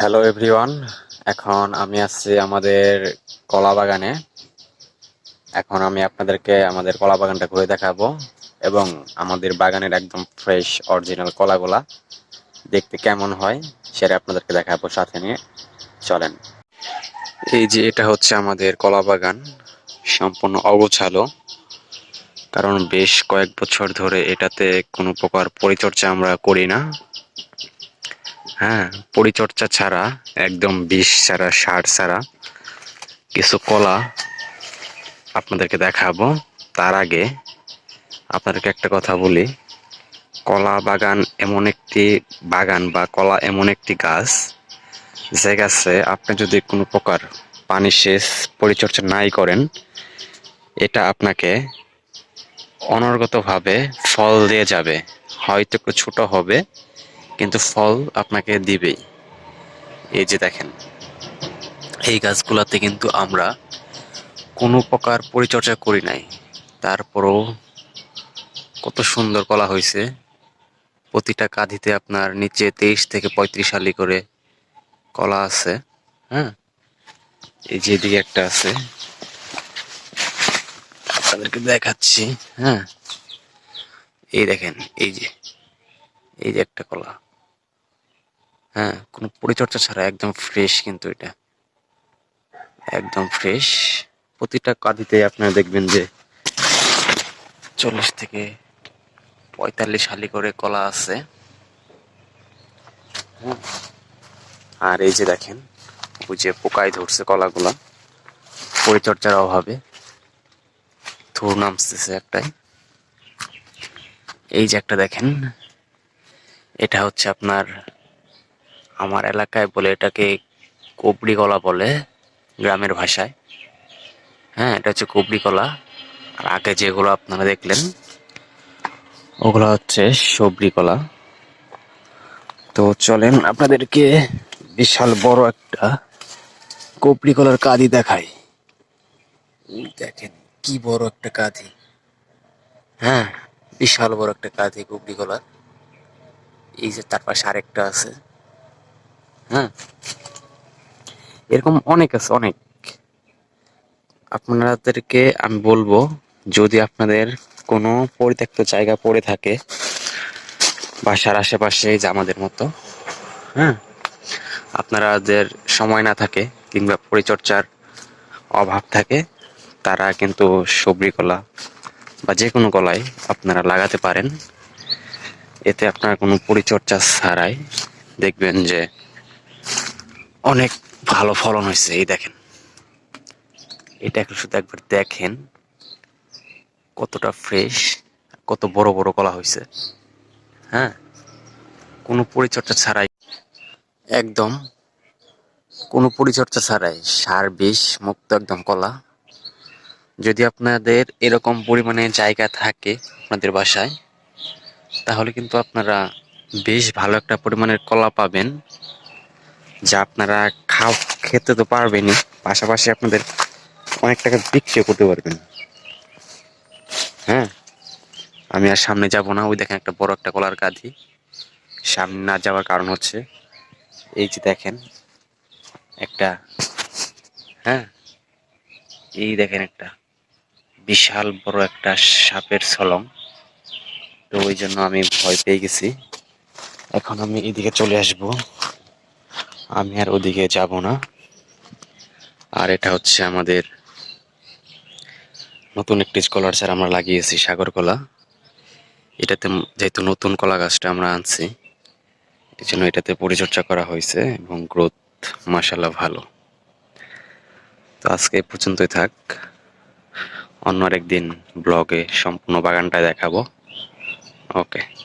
Hello everyone এখন আমি আসছি আমাদের কলা বাগানে এখন আমি আপনাদেরকে আমাদের কলা বাগানটা ঘুরে দেখাবো এবং আমাদের বাগানের একদম ফ্রেশ অরিজিনাল কলাগুলা দেখতে কেমন হয় সেটা আপনাদেরকে দেখাবো সাথে নিয়ে। চলেন। এই যে এটা হচ্ছে আমাদের কলা বাগান সম্পূর্ণ অগোছালো, কারণ বেশ কয়েক বছর ধরে এটাতে কোনো প্রকার পরিচর্যা আমরা করি না। হ্যাঁ পরিচর্যা ছাড়া, একদম বিষ ছাড়া, সার ছাড়া কিছু কলা আপনাদেরকে দেখাবো। তার আগে আপনাদেরকে একটা কথা বলি, কলা বাগান এমন একটি বাগান বা কলা এমন একটি গাছ, যে গাছে আপনি যদি কোনো প্রকার পানি সেচ পরিচর্যা নাই করেন, এটা আপনাকে অনর্গতভাবে ফল দিয়ে যাবে। হয়তো একটু ছোটো হবে কিন্তু ফল আপনাকে দিবেই। এই যে দেখেন, এই গাছগুলাতে কিন্তু আমরা কোনো প্রকার পরিচর্যা করি নাই। তারপরও কত সুন্দর কলা হয়েছে। প্রতিটা কাঁধিতে আপনার নিচে তেইশ থেকে পঁয়ত্রিশ আলি করে কলা আছে হ্যাঁ? এই যে এদিকে একটা আছে। আপনাদেরকে দেখাচ্ছি হ্যাঁ? এই দেখেন, এই যে এই যে একটা কলা। হ্যাঁ কোনো পরিচর্যা ছাড়া, একদম ফ্রেশ কিন্তু এটা। একদম ফ্রেশ প্রতিটা কাঁদিতে আপনারা দেখবেন যে চল্লিশ থেকে পঁয়তাল্লিশ হালি করে কলা আছে। আর এই যে দেখেন, ওই যে পোকায় ধরছে কলাগুলা। পরিচর্যার অভাবে থুর নামতেছে একটাই। এই যে একটা দেখেন, এটা হচ্ছে আপনার আমার এলাকায় বলে এটাকে কুবড়ি কলা বলে, গ্রামের ভাষায়। হ্যাঁ এটা হচ্ছে কুবড়ি কলা। আর আগে যেগুলো আপনারা দেখলেন, ওগুলো হচ্ছে সবরি কলা। তো চলেন, আপনাদেরকে বিশাল বড় একটা কুবড়ি কলার কাঁদি দেখাই। দেখেন, কি বড় একটা কাঁদি। হ্যাঁ বিশাল বড় একটা কাঁদি কুবড়ি কলার। এই যে তার পাশে আরেকটা আছে। হ্যাঁ। এরকম অনেক আছে, অনেক। আপনাদেরকে আমি বলব, যদি আপনাদের কোনো পরিত্যক্ত জায়গা পড়ে থাকে, বাসার আশেপাশে যে আমাদের মতো হ্যাঁ আপনারাদের সময় না থাকে কিংবা পরিচর্যার অভাব থাকে, তারা কিন্তু সবরি কলা বা যে কোনো কলাই আপনারা লাগাতে পারেন। এতে আপনার কোনো পরিচর্যা ছাড়াই দেখবেন যে অনেক ভালো ফলন হয়েছে, এই দেখেন। এটা একটু শুধু একবার দেখেন কতটা ফ্রেশ কত বড় বড় কলা হয়েছে। হ্যাঁ? কোনো পরিচর্যা ছাড়াই, একদম কোনো পরিচর্যা ছাড়াই সার বিষ মুক্ত একদম কলা। যদি আপনাদের এরকম পরিমাণে জায়গা থাকে আপনাদের বাসায়, তাহলে কিন্তু আপনারা বেশ ভালো একটা পরিমাণের কলা পাবেন। যা আপনারা খাও খেতে তো পারবেনই, পাশাপাশি আপনাদের অনেক টাকা বিক্রিও করতে পারবেন। হ্যাঁ? আমি আর সামনে যাব না, ওই দেখেন একটা বড় একটা কলার কাঁধি সামনে না যাওয়ার কারণ হচ্ছে, এই যে দেখেন, একটা হ্যাঁ? এই দেখেন একটা বিশাল বড় একটা সাপের ছলং। তো ওই জন্য আমি ভয় পেয়ে গেছি। এখন আমি এদিকে চলে আসব। আমি আর ওদিকে যাব না। আর এটা হচ্ছে আমাদের নতুন একটি স্কলারচার আমরা লাগিয়েছি সাগর কলা এটাতে যেহেতু নতুন কলা গাছটা আমরা আনছি এই জন্য এটাতে পরিচর্যা করা হয়েছে এবং গ্রোথ মাসাল্লাহ ভালো। তো আজকে পর্যন্তই থাক। অন্য আরেকদিন ব্লগে সম্পূর্ণ বাগানটা দেখাবো। ওকে।